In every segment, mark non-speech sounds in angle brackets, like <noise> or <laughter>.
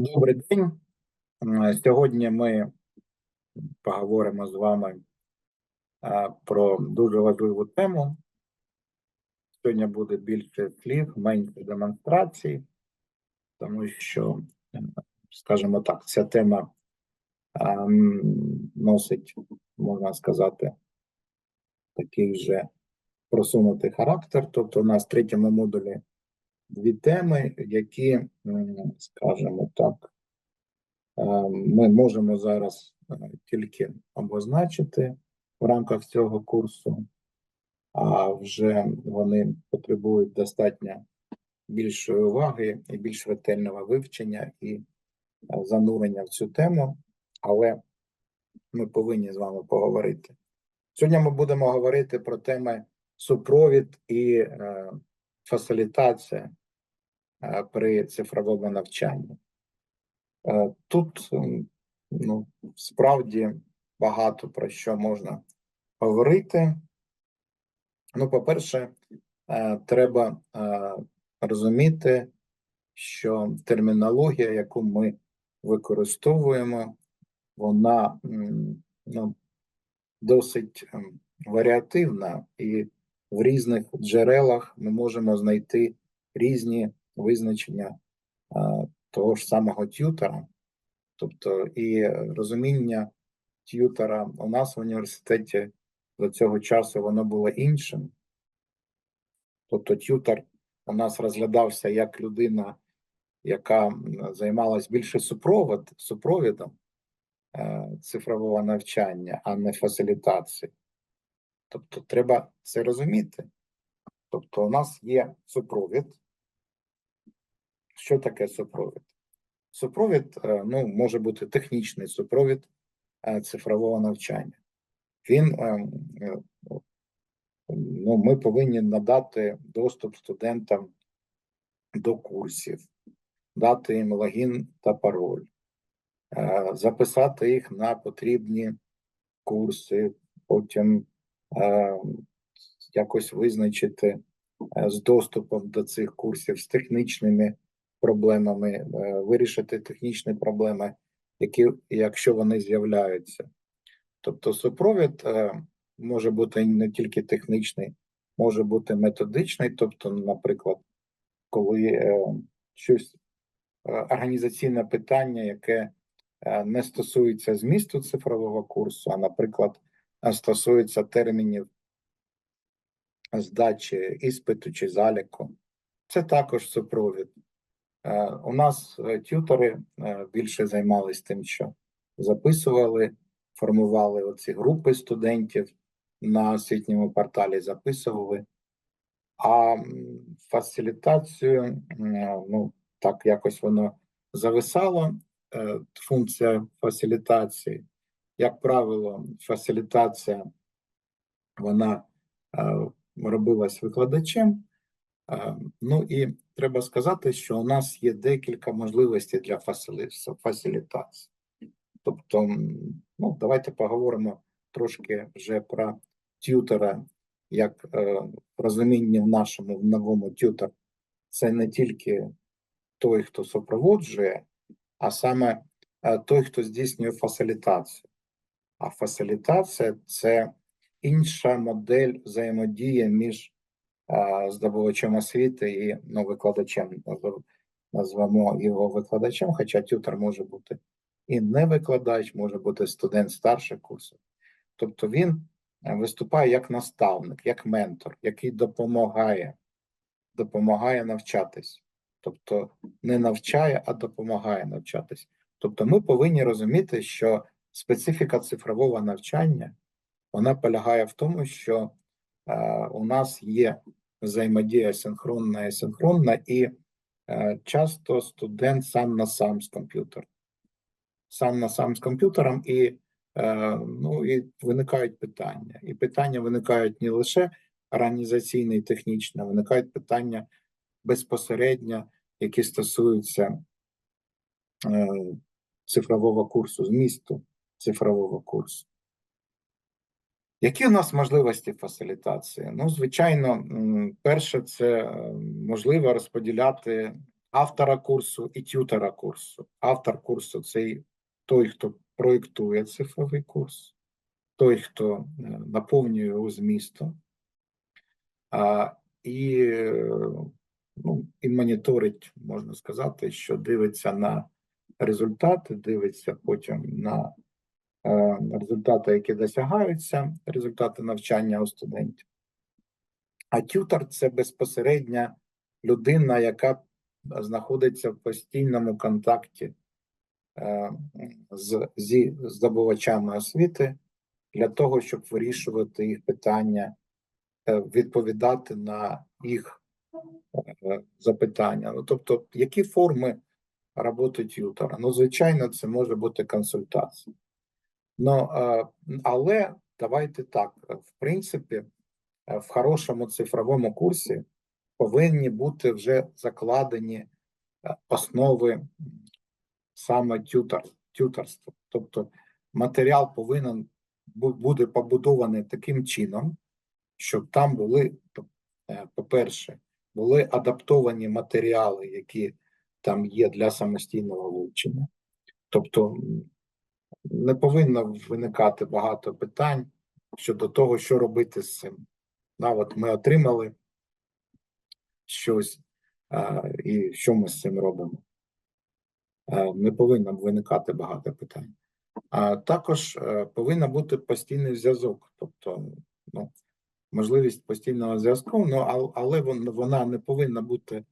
Добрий день. Е, Сьогодні ми поговоримо з вами про дуже важливу тему. Сьогодні буде більше слів, менше демонстрацій, тому що, е, скажімо так, ця тема носить, можна сказати, такий вже просунутий характер. Тобто, у нас в третьому модулі дві теми, які, скажімо так, е, ми можемо зараз е, тільки обозначити в рамках цього курсу, а вже вони потребують достатньо більшої уваги і більш ретельного вивчення і е, занурення в цю тему, але ми повинні з вами поговорити. Сьогодні ми будемо говорити про теми супровід і е, фасилітація при цифровому навчанні. Е, Тут ну, справді багато про що можна говорити. Ну, по-перше, е, треба е, розуміти, що термінологія, яку ми використовуємо, вона ну, досить ем, варіативна, і в різних джерелах ми можемо знайти різні визначення того ж самого т'ютера. Тобто і розуміння т'ютера у нас в університеті до цього часу воно було іншим. Тобто т'ютер у нас розглядався як людина, яка займалась більше супровод, супровідом е, цифрового навчання, а не фасилітацією. Тобто треба це розуміти. Тобто, у нас є супровід. Що таке супровід? Супровід е, ну, може бути технічний супровід е, цифрового навчання. Він е, ну, ми повинні надати доступ студентам до курсів, дати їм логін та пароль, записати їх на потрібні курси, потім якось визначити з доступом до цих курсів з технічними проблемами, е, вирішити технічні проблеми, які, якщо вони з'являються. Тобто супровід е, може бути не тільки технічний, може бути методичний, тобто, наприклад, коли е, щось організаційне питання, яке не стосується змісту цифрового курсу, а, наприклад, стосується термінів здачі іспиту чи заліку, це також супровід. Е, У нас е, тютори е, більше займалися тим, що записували, формували оці групи студентів на освітньому порталі, записували. А фасилітацію, ну, так якось воно зависало, функція фасилітації. Як правило, фасилітація вона робилась викладачем. Е, Ну і треба сказати, що у нас є декілька можливостей для фасилітації. Тобто, ну, давайте поговоримо трошки вже про т'ютера, як е, розуміння в нашому в новому т'ютер. Це не тільки той, хто супроводжує, а саме е, той, хто здійснює фасилітацію. А фасилітація це інша модель взаємодії між здобувачем освіти і ну, викладачем. Назв- Назвемо його викладачем, хоча тютер може бути і не викладач, може бути студент старших курсів. Тобто він е, виступає як наставник, як ментор, який допомагає, допомагає навчатись. Тобто не навчає, а допомагає навчатись. Тобто ми повинні розуміти, що специфіка цифрового навчання вона полягає в тому, що е, у нас є взаємодія синхронна і синхронна, і е, часто студент сам на сам з комп'ютером. Сам на сам з комп'ютером, і, е, ну, і виникають питання. І питання виникають не лише організаційне і технічне, виникають питання безпосередньо, які стосуються е, цифрового курсу, змісту цифрового курсу. Які у нас можливості фасилітації? Ну, звичайно, перше, це е, можливо розподіляти автора курсу і тютера курсу. Автор курсу це той, хто проєктує цифровий курс, той, хто е, наповнює його змістом, і, е, ну, і моніторить, можна сказати, що дивиться на результати, дивиться потім на результати, які досягаються, результати навчання у студентів. А тютор це безпосередня людина, яка знаходиться в постійному контакті е, з, зі здобувачами освіти для того, щоб вирішувати їх питання, е, відповідати на їх е, запитання. Ну, тобто, які форми роботи тютора? Ну, звичайно, це може бути консультація. Ну, е, але давайте так, в принципі, е, в хорошому цифровому курсі повинні бути вже закладені е, основи саме тютор, тюторства. Тобто матеріал повинен бу- буде побудований таким чином, щоб там були, е, по-перше, були адаптовані матеріали, які там є для самостійного вивчення. Тобто не повинно виникати багато питань щодо того, що робити з цим. Да, от ми отримали щось, а, і що ми з цим робимо. Е, Не повинно виникати багато питань. А також е, повинен бути постійний зв'язок, тобто ну, можливість постійного зв'язку, ну, ал- але вон- вона не повинна бути,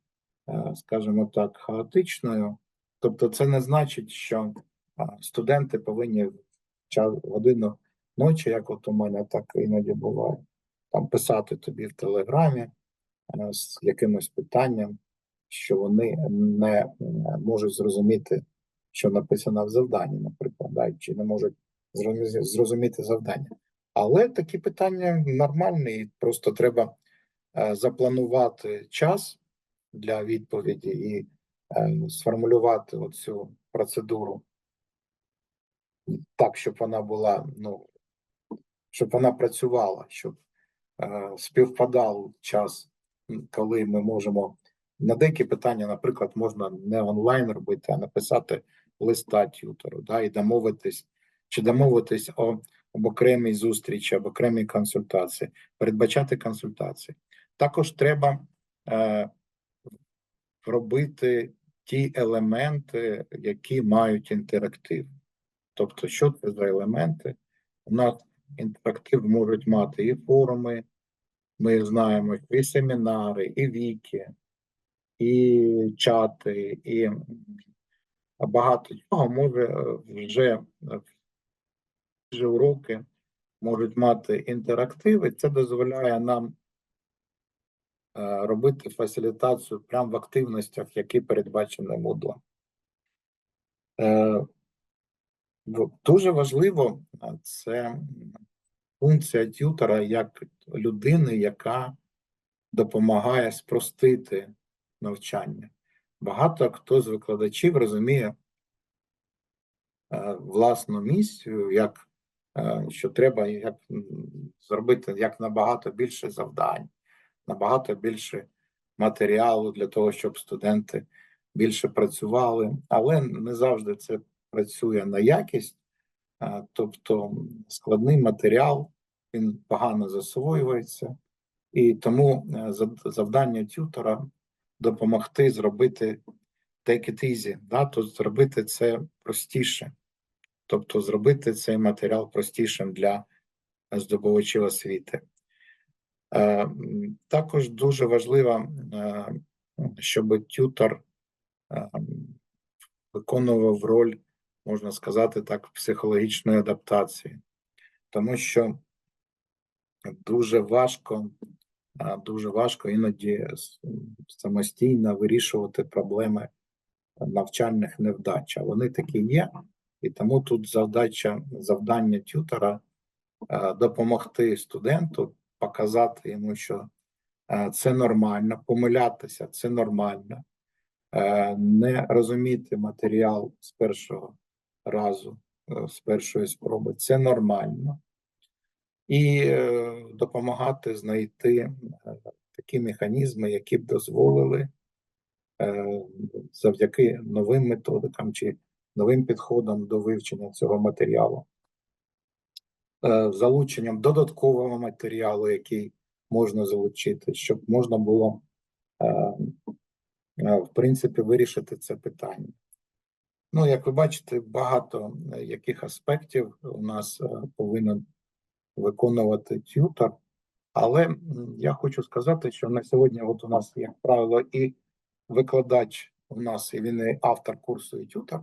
е, скажімо так, хаотичною. Тобто, це не значить, що а, студенти повинні час годину ночі, як от у мене так іноді буває, там писати тобі в телеграмі е, з якимось питанням, що вони не можуть зрозуміти, що написано в завданні, наприклад, да, чи не можуть зрозуміти завдання. Але такі питання нормальні, і просто треба е, запланувати час для відповіді і е, сформулювати оцю процедуру так, щоб вона була, ну, щоб вона працювала, щоб е, співпадав час, коли ми можемо на деякі питання, наприклад, можна не онлайн робити, а написати листа тютору, да, і домовитись, чи домовитись о, об окремій зустрічі, об окремій консультації, передбачати консультації. Також треба е, робити ті елементи, які мають інтерактив. Тобто, що це за елементи? У нас інтерактив можуть мати і форуми, ми знаємо, і семінари, і віки, і чати, і багато чого може е, вже е, вже уроки можуть мати інтерактив, і це дозволяє нам е, робити фасилітацію прямо в активностях, які передбачені Moodle. Дуже важливо це функція тютора як людини, яка допомагає спростити навчання. Багато хто з викладачів розуміє власну місію, як що треба як зробити як набагато більше завдань, набагато більше матеріалу для того, щоб студенти більше працювали, але не завжди це працює на якість. Тобто складний матеріал він погано засвоюється, і тому е, завдання тютора допомогти зробити take it easy, да, то зробити це простіше, тобто зробити цей матеріал простішим для здобувачів освіти. Е, Також дуже важливо, е, щоб тютор е, виконував роль, можна сказати так, психологічної адаптації, тому що дуже важко, дуже важко іноді самостійно вирішувати проблеми навчальних невдач. А вони такі є, і тому тут завдача, завдання тютора е, допомогти студенту, показати йому, що це нормально, помилятися це нормально, не розуміти матеріал з першого разу, е, з першої спроби це нормально. І е, допомагати знайти е, такі механізми, які б дозволили е, завдяки новим методикам чи новим підходам до вивчення цього матеріалу, е, залученням додаткового матеріалу, який можна залучити, щоб можна було, е, е, в принципі, вирішити це питання. Ну, як ви бачите, багато е, яких аспектів у нас е, повинен виконувати тютор. Але я хочу сказати, що на сьогодні, от у нас, як правило, і викладач у нас, і він і автор курсу і тютор.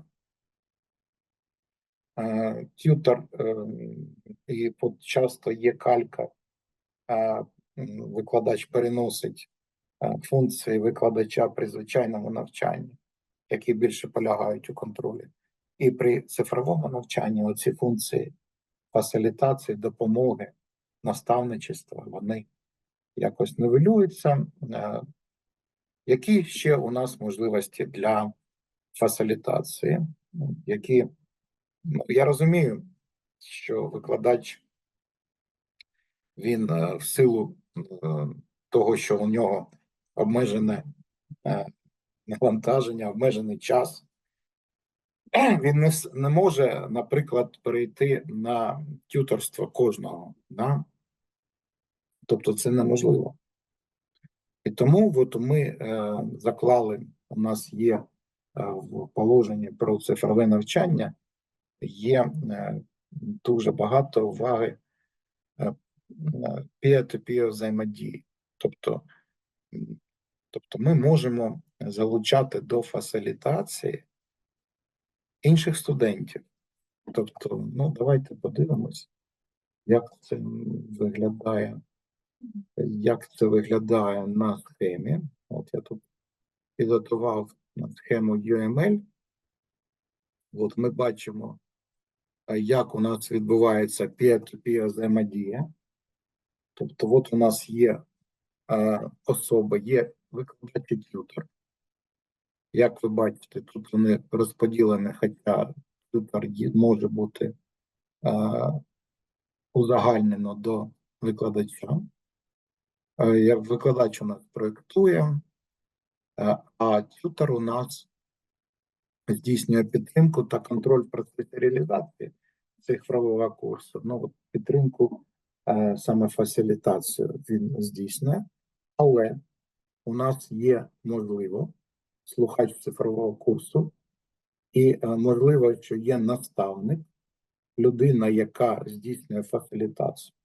Е, Тютор е, і часто є калька, викладач переносить функції викладача при звичайному навчанні, які більше полягають у контролі. І при цифровому навчанні оці функції фасилітації, допомоги, наставничества, вони якось нивелюються. Е, Які ще у нас можливості для фасилітації? Ну, Які ну, я розумію, що викладач він е, в силу е, того, що у нього обмежене навантаження, обмежений час, <clears throat> він не, не може, наприклад, перейти на тюторство кожного. Да? Тобто це неможливо. І тому от ми е, заклали, у нас є е, в положенні про цифрове навчання, є е, дуже багато уваги е, peer-to-peer взаємодії. Тобто, тобто ми можемо залучати до фасилітації інших студентів. Тобто, ну давайте подивимось, як це виглядає, як це виглядає на схемі. От я тут підготував схему UML. От ми бачимо, як у нас відбувається peer-to-peer взаємодія. Тобто, от у нас є особа, є викладач і тютор. Як ви бачите, тут вони розподілені, хоча тютор є- може бути е, узагальнено до викладача. Е, як викладач у нас проєктує, е, а тютор у нас здійснює підтримку та контроль в процесі реалізації цифрового курсу. Ну, от підтримку, саме фасилітацію він здійснює, але у нас є можливо слухач цифрового курсу, і е, можливо, що є наставник, людина, яка здійснює фасилітацію.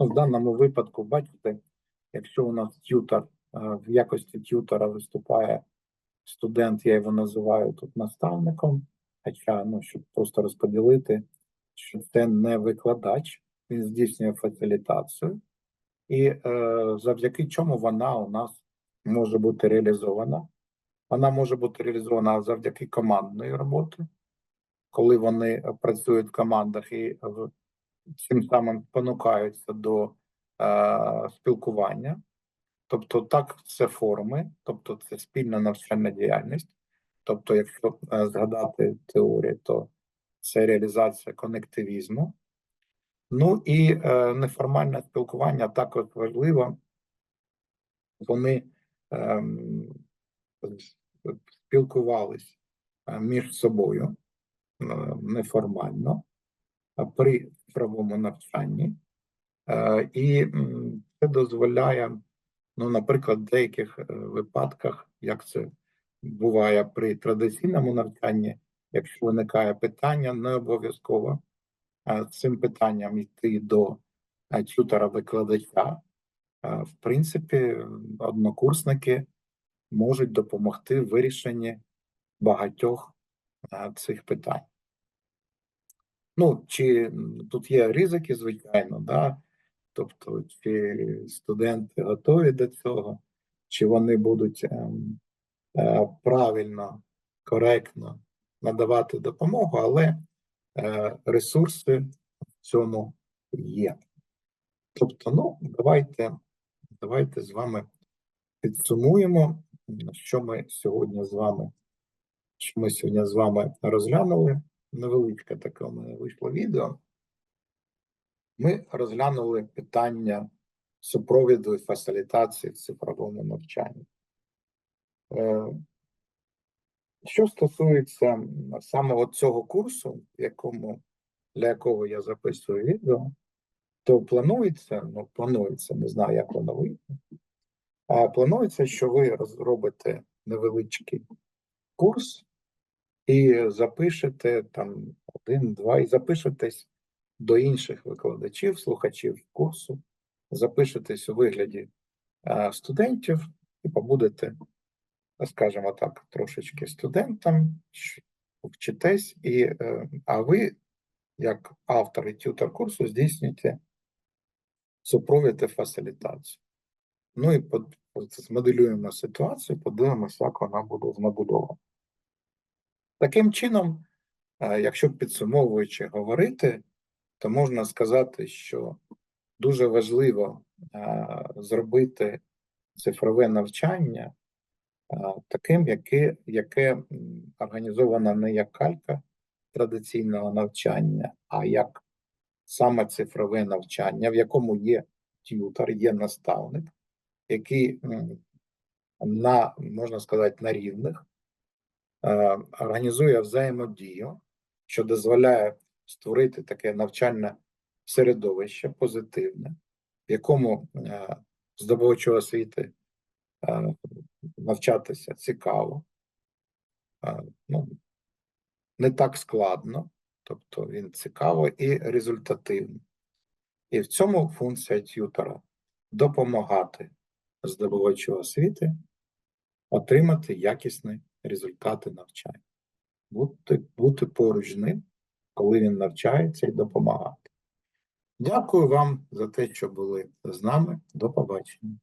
Ну, в даному випадку, бачите, якщо у нас тютор е, в якості тютора виступає студент, я його називаю тут наставником, хоча, ну, щоб просто розподілити, що це не викладач, він здійснює фасилітацію, і е, завдяки чому вона у нас може бути реалізована. Вона може бути реалізована завдяки командної роботи, коли вони е, працюють в командах і е, цим самим понукаються до е, спілкування. Тобто, так, це форми, тобто це спільна навчальна діяльність. Тобто, якщо е, згадати теорію, то це реалізація конективізму. Ну і е, неформальне спілкування також важливо. Вони спілкувались е, між собою е, неформально а при цифровому навчанні. Е, І це дозволяє, ну, наприклад, в деяких е, випадках, як це буває при традиційному навчанні, якщо виникає питання, не обов'язково е, цим питанням йти до е, тютора-викладача. Е, В принципі, однокурсники можуть допомогти в вирішенні багатьох цих питань. Ну, чи тут є ризики, звичайно, да? тобто, чи студенти готові до цього, чи вони будуть ем, е, правильно, коректно надавати допомогу, але е, ресурси в цьому є. Тобто, ну, давайте, давайте з вами підсумуємо, що ми сьогодні з вами, що ми сьогодні з вами розглянули. Невеличке таке у мене вийшло відео. Ми розглянули питання супровіду і фасилітації в цифровому навчанні. Е, Що стосується саме цього курсу, якому, для якого я записую відео, то планується, ну планується, не знаю, як воно вийде. А планується, що ви розробите невеличкий курс і запишете там один-два, і запишетесь до інших викладачів, слухачів курсу, запишетесь у вигляді студентів і побудете, скажімо так, трошечки студентам, вчитесь, і, е, а ви, як автор і тютор курсу, здійснюєте супровід фасилітацію. Ну і под- змоделюємо ситуацію, подивимося, як вона буде змодульована. Таким чином, е, якщо підсумовуючи говорити, то можна сказати, що дуже важливо е, зробити цифрове навчання е, таким, яке, яке організовано не як калька традиційного навчання, а як саме цифрове навчання, в якому є т'ютор, є наставник, який на, можна сказати, на рівних е, організує взаємодію, що дозволяє створити таке навчальне середовище позитивне, в якому е, здобувачу освіти е, навчатися цікаво, ну, не так складно, тобто він цікаво і результативний. І в цьому функція т'ютора допомагати здобувачу освіти отримати якісні результати навчання, бути, бути поруч з ним, коли він навчається, і допомагати. Дякую вам за те, що були з нами. До побачення.